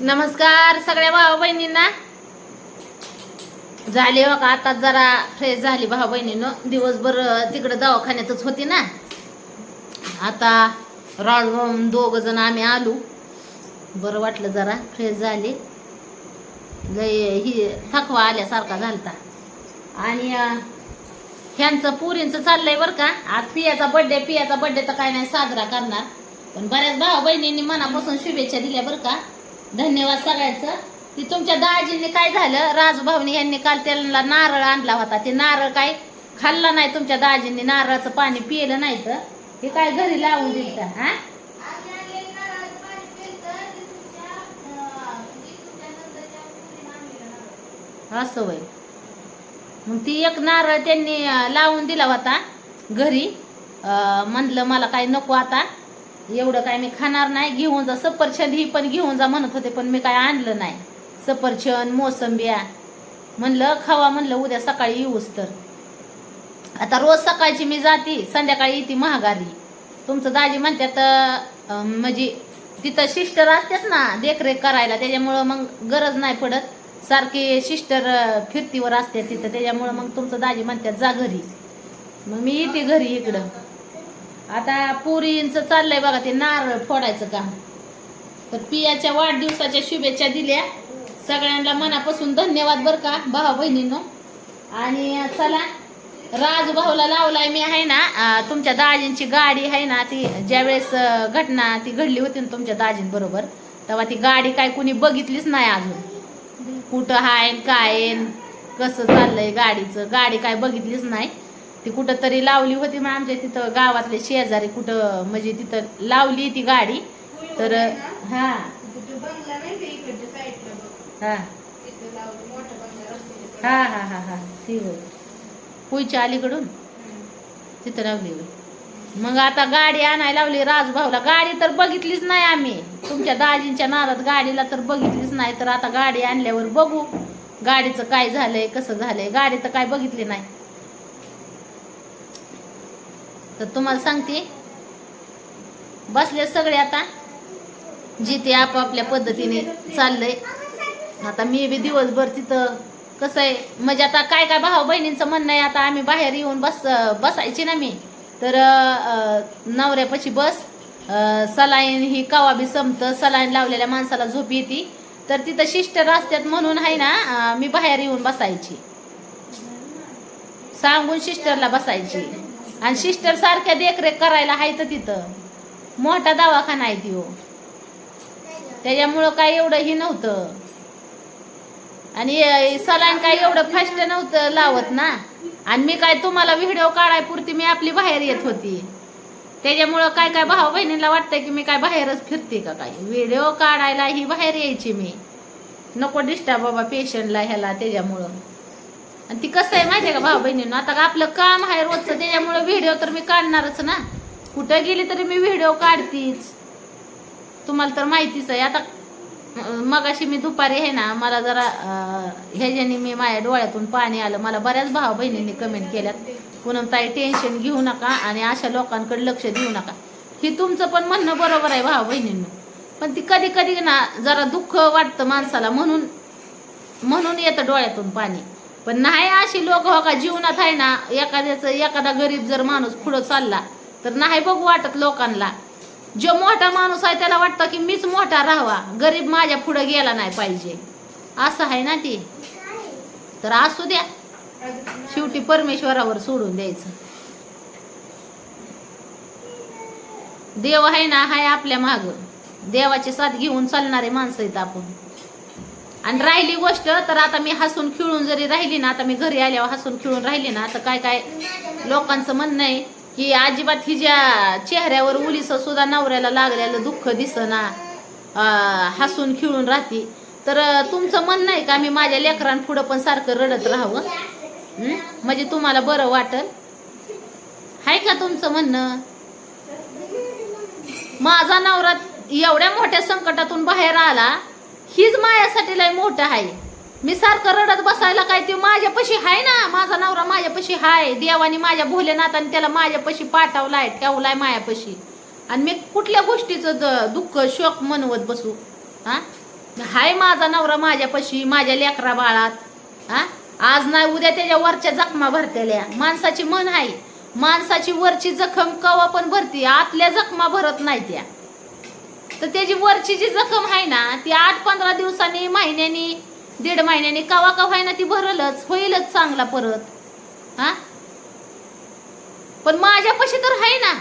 नमस्कार सगळ्या भाऊ बहिणींना. झाले बघा आता जरा फ्रेश झाली भाऊ बहिणीनं. दिवसभर तिकडे दवाखान्यातच होती ना. आता राळून दोघ जण आम्ही आलो. बरं वाटलं जरा फ्रेश झाली. लय ही थकवा आल्यासारखा झालता. आणि ह्यांचं पुरींचं चाललंय बरं का. आज पियाचा बड्डे पियाचा बड्डे तर काय नाही साजरा करणार. पण बऱ्याच भाऊ बहिणींनी मनापासून शुभेच्छा दिल्या बरं का. धन्यवाद सगळ्यांचं. ती तुमच्या दाजींनी काय झालं? राजभाऊनी यांनी काल त्याला नारळ आणला होता. ते नारळ काय खाल्ला नाही तुमच्या दाजींनी नारळाचं पाणी पिलं नाही तर. हे काय घरी लावून दिलं तर हा? असं वय मग ती एक नारळ त्यांनी लावून दिला होता घरी. म्हणलं मला काही नको आता. एवढं काय मी खाणार नाही घेऊन जा सफरचंद ही पण घेऊन जा म्हणत होते पण मी काय आणलं नाही. सफरचंद मोसंबिया. म्हणलं खावा म्हणलं उद्या सकाळी येऊस तर. आता रोज सकाळची मी जाते संध्याकाळी येते महागारी. तुमचं दाजी म्हणतात म्हणजे तिथं सिस्टर असतात ना देखरेख करायला त्याच्यामुळं मग गरज नाही पडत. सारखी सिस्टर फिरतीवर असते तिथं त्याच्यामुळं मग तुमचं दाजी म्हणतात जा घरी. मग मी येते घरी इकडं. आता पुरींचं चाललंय बघा ते नारळ फोडायचं काम. तर पियाच्या वाढदिवसाच्या शुभेच्छा दिल्या. सगळ्यांना मनापासून धन्यवाद बरं का भावा बहिणींनो. आणि चला राज भाऊला लावलाय मी आहे ना तुमच्या दाजींची गाडी आहे ना ती ज्यावेळेस घटना ती घडली होती ना तुमच्या दाजींबरोबर तेव्हा ती गाडी काय कुणी बघितलीच नाही अजून. कुठं हाय काय आहे, कसं चाललंय गाडीचं गाडी काय बघितलीच नाही. ती कुठं तरी लावली होती मग आमच्या तिथं गावातले शेजारी कुठं म्हणजे तिथं लावली ती गाडी. तर हा. हा. हा हा हा हा. ती होय. पुईच्या अलीकडून? तिथं लावली मग आता गाडी आणायला लावली राजभाऊला गाडी तर बघितलीच नाही आम्ही. तुमच्या दाजींच्या नादात गाडीला तर बघितलीच नाही. तर आता गाडी आणल्यावर बघू. गाडीचं काय झालंय कसं झालंय? गाडी तर काय बघितली नाही. तर तुम्हाला सांगते. बसले सगळे आता. जिथे आपापल्या पद्धतीने चाललंय. आता मी बी दिवसभर तिथं कसं आहे म्हणजे आता काय काय भाऊ बहिणींचं म्हणणं आहे आता आम्ही बाहेर येऊन बस बसायची ना मी. तर नवऱ्यापाशी बस. सलाईन ही कवा बी संपतं सलाईन लावलेल्या माणसाला झोप येते. तर तिथं शिस्टर असतात म्हणून आहे ना मी बाहेर येऊन बसायची. सांगून सिस्टरला बसायची. आणि सिस्टर सारख्या देखरेख करायला आहे तर तिथं. मोठा दवाखाना आहे तिओ त्याच्यामुळं काय एवढं ही नव्हतं. आणि सलाईन काय एवढं फास्ट नव्हतं लावत ना. आणि मी काय तुम्हाला व्हिडिओ काढाय पुरती मी आपली बाहेर येत होती. त्याच्यामुळं काय काय भाऊ बहिणीला वाटतंय की मी काय बाहेरच फिरते का काय? व्हिडिओ काढायला ही बाहेर यायची मी. नको डिस्टर्ब बाबा पेशंटला ह्याला त्याच्यामुळं. आणि ती कसं आहे माहितीये का भाऊ बहिणीनं? आता का आपलं काम आहे रोजचं त्याच्यामुळं व्हिडिओ तर मी काढणारच ना. कुठं गेली तरी मी व्हिडिओ काढतीच. तुम्हाला तर माहितीच आहे. आता मगाशी मी दुपारी आहे ना मला जरा ह्याच्यानी मी माझ्या डोळ्यातून पाणी आलं मला बऱ्याच भाऊ बहिणींनी कमेंट केल्यात. पुन्हा ताई टेन्शन घेऊ नका आणि अशा लोकांकडे लक्ष देऊ नका. ही तुमचं पण म्हणणं बरोबर आहे भाऊ बहिणींनी. पण ती कधी कधी ना जरा दुःख वाटतं माणसाला म्हणून म्हणून येतं डोळ्यातून पाणी. पण नाही अशी लोक हो का जीवनात आहे ना एखाद्याचं एखादा गरीब जर माणूस पुढं चालला तर नाही बघू वाटत लोकांना. जो मोठा माणूस आहे त्याला वाटतं की मीच मोठा राहावा गरीब माझ्या पुढं गेला नाही पाहिजे. असं आहे ना ती? तर असू द्या. शेवटी परमेश्वरावर सोडून द्यायचं. देव आहे ना हाय आपल्या माग. देवाची साथ घेऊन चालणारे माणसं आहेत आपण. आणि राहिली गोष्ट तर आता मी हसून खिळून जरी राहिली ना आता मी घरी आल्यावर हसून खिळून राहिली ना तर काय काय लोकांचं म्हणणं आहे की अजिबात हिच्या चेहऱ्यावर उलीस सुद्धा नवऱ्याला लागलेलं दुःख दिसना हसून खिळून राहते. तर तुमचं म्हणणं आहे का? मी माझ्या लेकरांपुढं पण सारखं रडत राहावं? म्हणजे तुम्हाला बरं वाटल? आहे का तुमचं म्हणणं? माझा नवरा एवढ्या मोठ्या संकटातून बाहेर आला हीच माझ्यासाठी लय मोठं आहे. मी सारखं रडत बसायला काय ते माझ्यापाशी हाय ना? माझा नवरा माझ्यापाशी हाय. देवाने माझ्या भोलेनाथाने त्याला माझ्यापाशी पाठवलाय ठेवलाय मायापाशी. आणि मी कुठल्या गोष्टीचं द- दुःख शोक मनवत बसू? हां हाय माझा नवरा माझ्यापाशी माझ्या लेकरा बाळात. हा आज नाही उद्या त्याच्या वरच्या जखमा भरतेल्या. माणसाची मन आहे माणसाची वरची जखम कवा पण भरती. आतल्या जखमा भरत नाही त्या. तर त्याची वरची जी जखम आहे ना ती आठ पंधरा दिवसांनी महिन्यानी दीड महिन्यानी कवा कवा ना ती भरलच होईलच चांगला परत. हा? पण माझ्यापाशी तर आहे ना.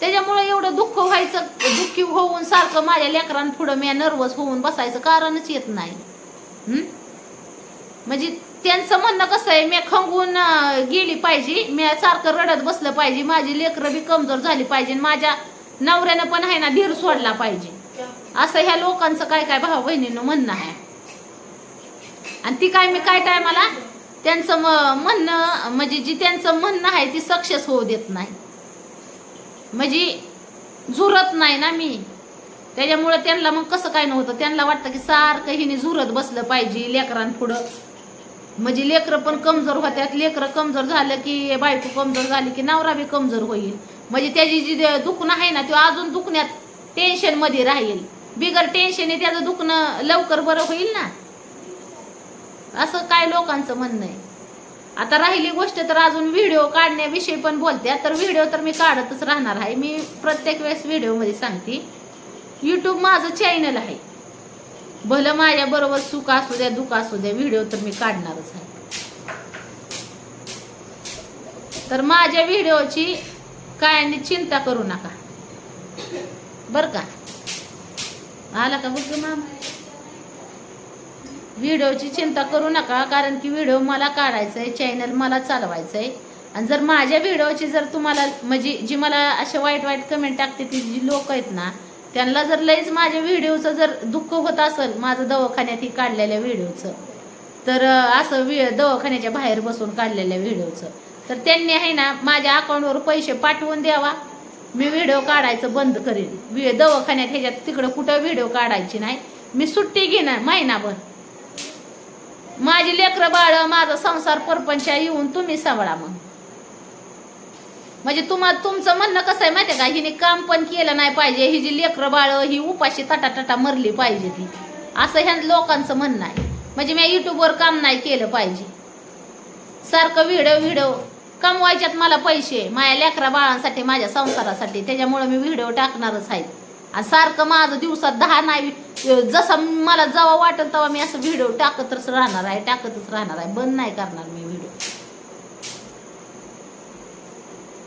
त्याच्यामुळे एवढं दुःख व्हायचं दुःखी होऊन सारखं माझ्या लेकरांपुढं मी नर्वस होऊन बसायचं कारणच येत नाही. म्हणजे त्यांचं म्हणणं कसं आहे मी खंगून गेली पाहिजे मी सारखं रडत बसलं पाहिजे माझी लेकरं बी कमजोर झाली पाहिजे आणि माझ्या नवऱ्यानं पण आहे ना धीर सोडला पाहिजे. असं ह्या लोकांचं काय काय भाऊ बहिणीनं म्हणणं आहे. आणि ती काय मी काय टायमाला त्यांचं म- म्हणणं म्हणजे जी त्यांचं म्हणणं आहे ती सक्सेस होऊ देत नाही. म्हणजे झुरत नाही ना मी. त्याच्यामुळे त्यांना मग कसं काय नव्हतं त्यांना वाटतं की सारखं हिने झुरत बसलं पाहिजे लेकरांपुढं म्हणजे लेकरं पण कमजोर होत्यात लेकरं कमजोर झालं की बायको कमजोर झाली की नवरा बी कमजोर होईल. म्हणजे त्याची जी दुखणं आहे ना ते अजून दुखण्यात टेन्शनमध्ये राहील. बिगर टेन्शन त्याचं दुखणं लवकर बरं होईल ना? असं काय लोकांचं म्हणणं आहे? आता राहिली गोष्ट तर अजून व्हिडिओ काढण्याविषयी पण बोलते. तर व्हिडिओ तर मी काढतच राहणार आहे. मी प्रत्येक वेळेस व्हिडिओमध्ये सांगते. यूट्यूब माझं चॅनल आहे. भलं माझ्याबरोबर सुख असू द्या दुःख असू द्या व्हिडिओ तर मी काढणारच आहे. तर माझ्या व्हिडिओची काय आणि चिंता करू नका. बर का? आला का बघ मामा? व्हिडिओची चिंता करू नका कारण की व्हिडिओ मला काढायचा आहे चॅनल मला चालवायचं आहे आणि जर माझ्या व्हिडिओची जर तुम्हाला म्हणजे जी मला असे वाईट वाईट कमेंट टाकते ती जी लोक आहेत ना त्यांना जर लईच माझ्या व्हिडिओचं जर दुःख होत असेल माझं दवाखान्यात ही काढलेल्या व्हिडिओचं तर असं वि दवाखान्याच्या बाहेर बसून काढलेल्या व्हिडिओचं. तर त्यांनी आहे ना माझ्या अकाउंटवर पैसे पाठवून द्यावा. मी व्हिडिओ काढायचं बंद करेन. वि- दवाखान्यात ह्याच्यात तिकडं कुठं व्हिडिओ काढायची नाही. मी सुट्टी घेणार महिनाभर. माझी लेकरं बाळ माझा संसार परपंचा येऊन तुम्ही सांभाळा मग. म्हणजे तुम्हा तुमचं म्हणणं कसं आहे माहिती का? हिने काम पण केलं नाही पाहिजे. ही जी लेकरं बाळ ही उपाशी तटा तटा मरली पाहिजे ती. असं ह्या लोकांचं म्हणणं आहे. म्हणजे मी युट्यूबवर काम नाही केलं पाहिजे. सारखं व्हिडिओ व्हिडिओ कमवायच्यात मला पैसे. माझ्या लेकरा बाळांसाठी माझ्या संसारासाठी. त्याच्यामुळे मी व्हिडिओ टाकणारच आहेत आणि सारखं माझं दिवसात दहा नाही जसं मला जेव्हा वाटेल तेव्हा मी असं व्हिडिओ टाकतच राहणार आहे टाकतच राहणार आहे. बंद नाही करणार मी व्हिडिओ.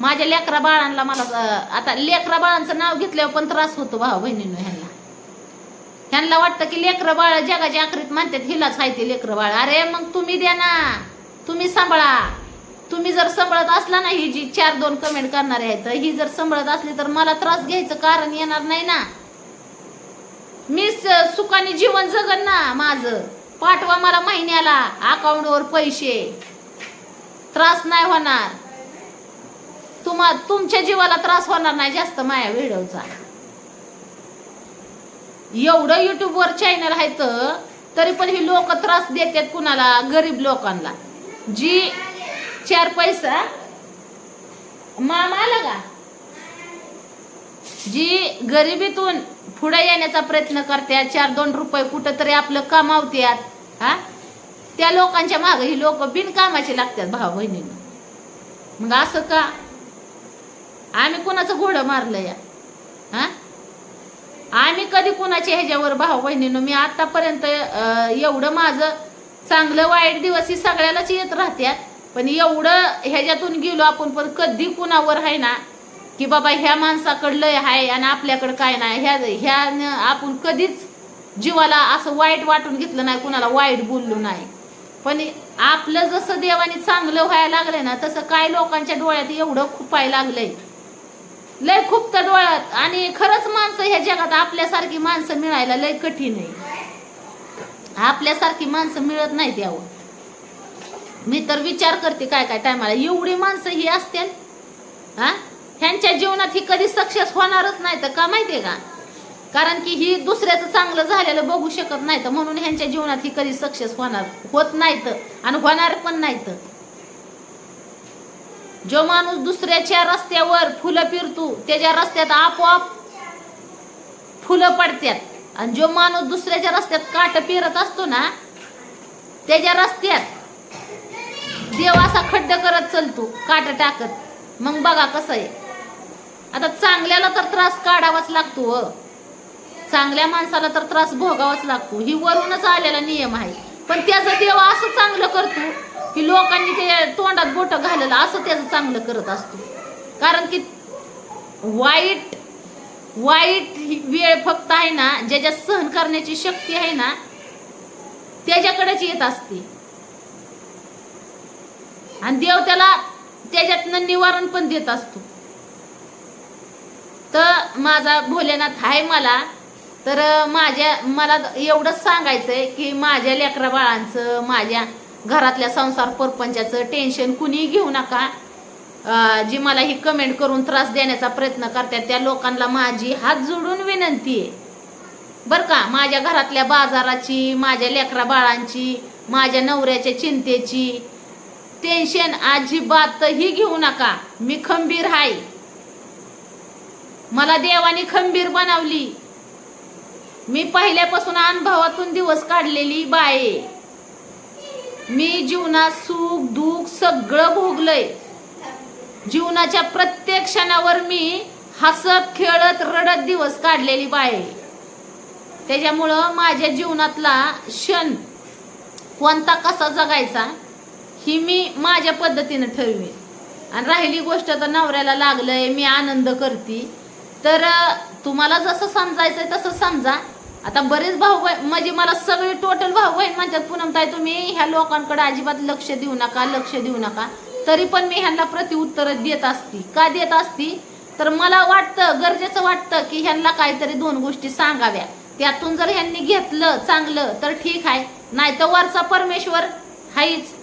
माझ्या लेकरा बाळांना मला आता लेकरा बाळांचं नाव घेतल्यावर पण त्रास होतो भाऊ बहिणींनो ह्यांना. ह्यांना वाटतं की लेकरं बाळ जगाच्या आखरीत म्हणतात हिलाच आहे ते लेकरं बाळ. अरे मग तुम्ही द्या ना. तुम्ही सांभाळा. तुम्ही जर संभळत असला ना ही जी चार दोन कमेंट करणारे आहेत ही जर संभळत असली तर मला त्रास घ्यायचं कारण येणार नाही ना. मी सुखाने जीवन जगन ना माझं. पाठवा मला महिन्याला अकाउंटवर पैसे. त्रास नाही होणार. तुम्हा तुमच्या जीवाला त्रास होणार नाही जास्त माया व्हिडिओचा. एवढं युट्यूबवर चॅनल आहेत तरी पण ही लोक त्रास देतात कुणाला? गरीब लोकांना. जी चार पैसा. मामा आला का? जी गरिबीतून पुढे येण्याचा प्रयत्न करतात चार दोन रुपये कुठं तरी आपलं कमावत्यात हा? त्या लोकांच्या मागे ही लोक बिनकामाचे लागतात भाऊ बहिणीनं. मग असं का? आम्ही कोणाचं घोडं मारलं या? हा? आम्ही कधी कुणाच्या ह्याच्यावर भाऊ बहिणीनं मी आतापर्यंत एवढं माझं चांगलं वाईट दिवस ही सगळ्यालाच येत राहत्यात. पण एवढं ह्याच्यातून गेलो आपण पण कधी कुणावर आहे ना की बाबा ह्या माणसाकडलं आहे आणि आपल्याकडं काय नाही ह्या ह्या आपण कधीच जीवाला असं वाईट वाटून घेतलं नाही कुणाला वाईट बोललो नाही. पण आपलं जसं देवाने चांगलं व्हायला लागलंय ना तसं काय लोकांच्या डोळ्यात एवढं खुपायला लागलंय. लय खूप तर डोळ्यात. आणि खरंच माणसं ह्या जगात आपल्यासारखी माणसं मिळायला लय कठीण आहे. आपल्यासारखी माणसं मिळत नाहीत यावं मी तर विचार करते काय काय टायमाला. एवढी माणसं ही असतील हा? ह्यांच्या जीवनात ही कधी सक्सेस होणारच नाही तर का माहितीये का? कारण की ही दुसऱ्याचं चांगलं झालेलं बघू शकत नाही तर म्हणून ह्यांच्या जीवनात ही कधी सक्सेस होणार होत नाहीत आणि होणार पण नाहीत जो माणूस दुसऱ्याच्या रस्त्यावर फुलं पिरतो त्याच्या रस्त्यात आपोआप फुलं पडतात. आणि जो माणूस दुसऱ्याच्या रस्त्यात काट पिरत असतो ना त्याच्या रस्त्यात देव असा खड्ड करत चलतो काट टाकत. मग बघा कसं आहे. आता चांगल्याला तर त्रास काढावाच लागतो व चांगल्या माणसाला तर त्रास भोगावाच लागतो. ही वरूनच आलेला नियम आहे. पण त्याचं देव असं चांगलं करतो की लोकांनी ते तोंडात बोट घालेलं असं त्याचं चांगलं करत असतो. कारण की वाईट वाईट वेळ फक्त आहे ना ज्याच्यात सहन करण्याची शक्ती आहे ना त्याच्याकडेच येत असते. आणि देव त्याला त्याच्यातनं निवारण पण देत असतो. तर माझा भोलेनाथ आहे मला तर माझ्या मला एवढंच सांगायचंय की माझ्या लेकरा बाळांचं माझ्या घरातल्या संसार परपंचाचं टेन्शन कुणीही घेऊ नका. जी मला ही कमेंट करून त्रास देण्याचा प्रयत्न करतात त्या लोकांना माझी हात जोडून विनंती आहे. बरं का? माझ्या घरातल्या बाजाराची माझ्या लेकरा बाळांची माझ्या नवऱ्याच्या चिंतेची टेन्शन अजिबातही घेऊ नका. मी खंबीर आहे. मला देवाने खंबीर बनवली. मी पहिल्यापासून अनुभवातून दिवस काढलेली बाये मी जीवनात सुख दुःख सगळं भोगलंय. जीवनाच्या प्रत्येक क्षणावर मी हसत खेळत रडत दिवस काढलेली बाये त्याच्यामुळं माझ्या जीवनातला क्षण कोणता कसा जगायचा? ही मी माझ्या पद्धतीनं ठरवी आणि राहिली गोष्ट तर नवऱ्याला लागलंय मी आनंद करते. तर तुम्हाला जसं समजायचंय तसं समजा. आता बरेच भाऊ म्हणजे मला सगळे टोटल भाऊ बहीण म्हणतात पुनमताई तुम्ही ह्या लोकांकडे अजिबात लक्ष देऊ नका लक्ष देऊ नका. तरी पण मी ह्यांना प्रतिउत्तर देत असती. का देत असती? तर मला वाटतं गरजेचं वाटतं की ह्यांना काहीतरी दोन गोष्टी सांगाव्या. त्यातून जर ह्यांनी घेतलं चांगलं तर ठीक आहे. नाही तर वरचा परमेश्वर हाईच.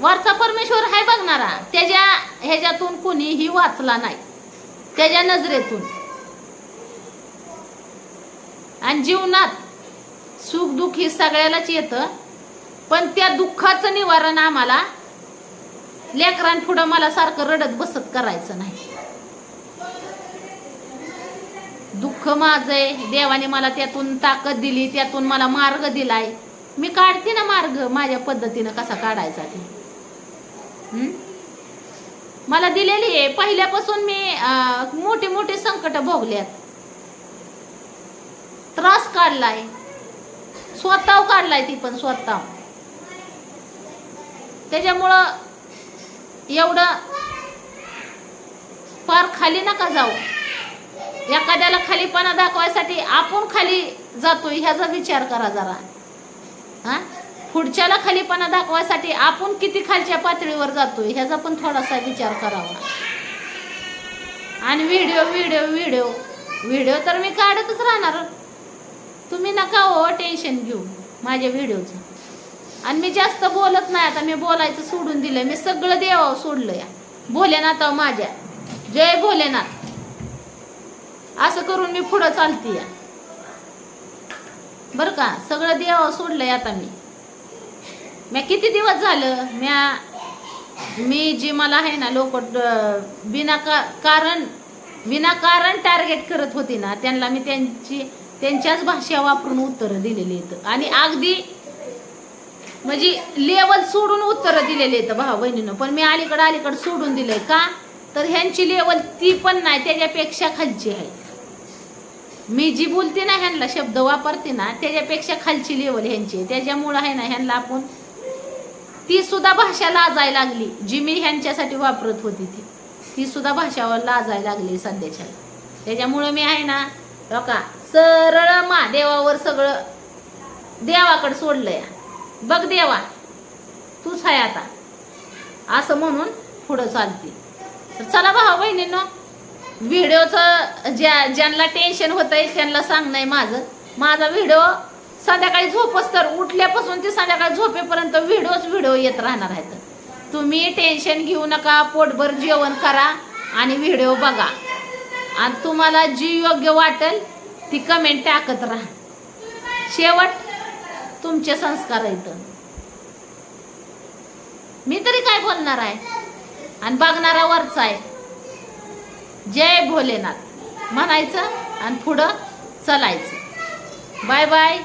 वरचा परमेश्वर आहे बघणारा. त्याच्या ह्याच्यातून कुणीही वाचला नाही. त्याच्या नजरेतून. आणि जीवनात सुख दुःख हे सगळ्यालाच येतं. पण त्या दुःखाचं निवारण आम्हाला लेकरांपुढं मला सारखं रडत बसत करायचं नाही. दुःख माझं आहे. देवाने मला त्यातून ताकद दिली त्यातून मला मार्ग दिलाय. मी काढते ना मार्ग. माझ्या पद्धतीनं कसा काढायचा ते. मला दिलेली आहे. पहिल्यापासून मी मोठे मोठे संकट भोगल्यात. त्रास काढलाय. स्वतः काढलाय ती पण स्वतः त्याच्यामुळं एवढं फार खाली नका जाऊ. एखाद्याला खालीपणा दाखवायसाठी आपण खाली जातोय ह्याचा विचार करा जरा. हा? पुढच्याला खालीपणा दाखवायसाठी आपण किती खालच्या पातळीवर जातोय ह्याचा पण थोडासा विचार करावा. आणि व्हिडिओ व्हिडिओ व्हिडिओ व्हिडिओ तर मी काढतच राहणार. तुम्ही नका हो टेन्शन घेऊ. माझ्या व्हिडिओचं आणि मी जास्त बोलत नाही आता मी बोलायचं सोडून दिलंय. मी सगळं देवावं सोडलं या भोलेनाथ माझ्या. जय भोलेनाथ. असं करून मी पुढं चालते या बरं का? सगळं देवावं सोडलंय आता मी. म्या किती दिवस झालं म्या मी जी मला आहे ना लोक बिना का कारण विनाकारण टार्गेट करत होती ना त्यांना मी त्यांची त्यांच्याच भाषा वापरून उत्तरं दिलेली आहेत. आणि अगदी म्हणजे लेवल सोडून उत्तरं दिलेली आहेत भाऊ बहिणीनं. पण मी अलीकडं अलीकडं सोडून दिलंय. का? तर ह्यांची लेवल ती पण नाही त्याच्यापेक्षा खालची आहे. मी जी बोलते ना ह्यांना शब्द वापरते ना त्याच्यापेक्षा खालची लेवल ह्यांची आहे. त्याच्यामुळं आहे ना ह्यांना आपण ती सुद्धा भाषा लाजायला लागली. जी मी ह्यांच्यासाठी वापरत होती ती. ती सुद्धा भाषावर लाजायला लागली सध्याच्या. त्याच्यामुळं मी आहे ना हो का सरळ महादेवावर सगळं देवाकडे सोडलंय. बघ देवा तूच आहे आता. असं म्हणून पुढं चालते. तर चला भाऊ बहिणींनो व्हिडिओचं ज्या ज्यांना टेन्शन होतंय त्यांना सांग नाही माझं. माझा व्हिडिओ संध्याकाळी झोपच तर उठल्यापासून ते संध्याकाळी झोपेपर्यंत व्हिडिओच व्हिडिओ येत राहणार आहेत. तुम्ही टेन्शन घेऊ नका पोटभर जेवण करा आणि व्हिडिओ बघा. आणि तुम्हाला जी योग्य वाटेल ती कमेंट टाकत राहा. शेवट तुमचे संस्कार आहेत. मी तरी काय बोलणार आहे? आणि बघणारा वरचा आहे. जय भोलेनाथ. म्हणायचं आणि पुढं चलायचं. Bye bye.